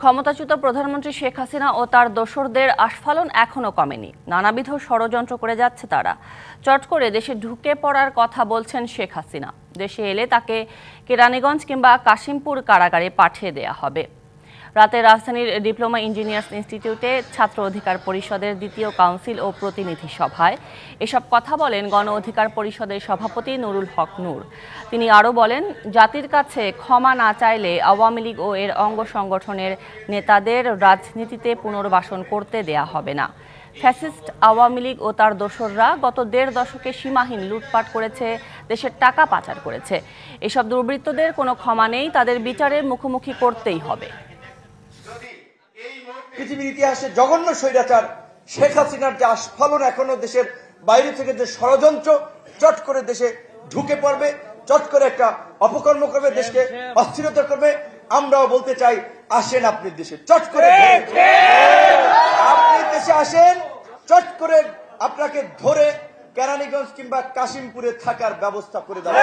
ক্ষমতাচ্যুত প্রধানমন্ত্রী শেখ হাসিনা ও তার দোসরদের আস্ফালন এখনও কমেনি। নানাবিধ ষড়যন্ত্র করে যাচ্ছে তারা। চট করে দেশে ঢুকে পড়ার কথা বলছেন শেখ হাসিনা। দেশে এলে তাকে কেরানীগঞ্জ কিংবা কাশিমপুর কারাগারে পাঠিয়ে দেয়া হবে। রাতে রাজধানীর ডিপ্লোমা ইঞ্জিনিয়ার্স ইনস্টিটিউটে ছাত্র অধিকার পরিষদের দ্বিতীয় কাউন্সিল ও প্রতিনিধি সভায়। এসব কথা বলেন গণ অধিকার পরিষদের সভাপতি নুরুল হক নূর। তিনি আরও বলেন, জাতির কাছে ক্ষমা না চাইলে আওয়ামী লীগ ও এর অঙ্গ সংগঠনের নেতাদের রাজনীতিতে পুনর্বাসন করতে দেয়া হবে না। ফ্যাসিস্ট আওয়ামী লীগ ও তার দোসররা গত দেড় দশকে সীমাহীন লুটপাট করেছে, দেশের টাকা পাচার করেছে। এসব দুর্বৃত্তদের কোনো ক্ষমা নেই, তাদের বিচারের মুখোমুখি করতেই হবে। পৃথিবীর ইতিহাসে জঘন্য স্বৈরাচার। শেখ হাসিনার যে আস্ফালন এখনও দেশের বাইরে থেকে যে ষড়যন্ত্র চট করে দেশে ঢুকে পড়বে চট করে একটা অপকর্ম করবে দেশকে অস্থিরতা করবে আমরাও বলতে চাই আসেন আপনি দেশে চট করে আপনি দেশে আসেন চট করে আপনাকে ধরে কেরানীগঞ্জ কিংবা কাশিমপুরে থাকার ব্যবস্থা করে দেওয়া।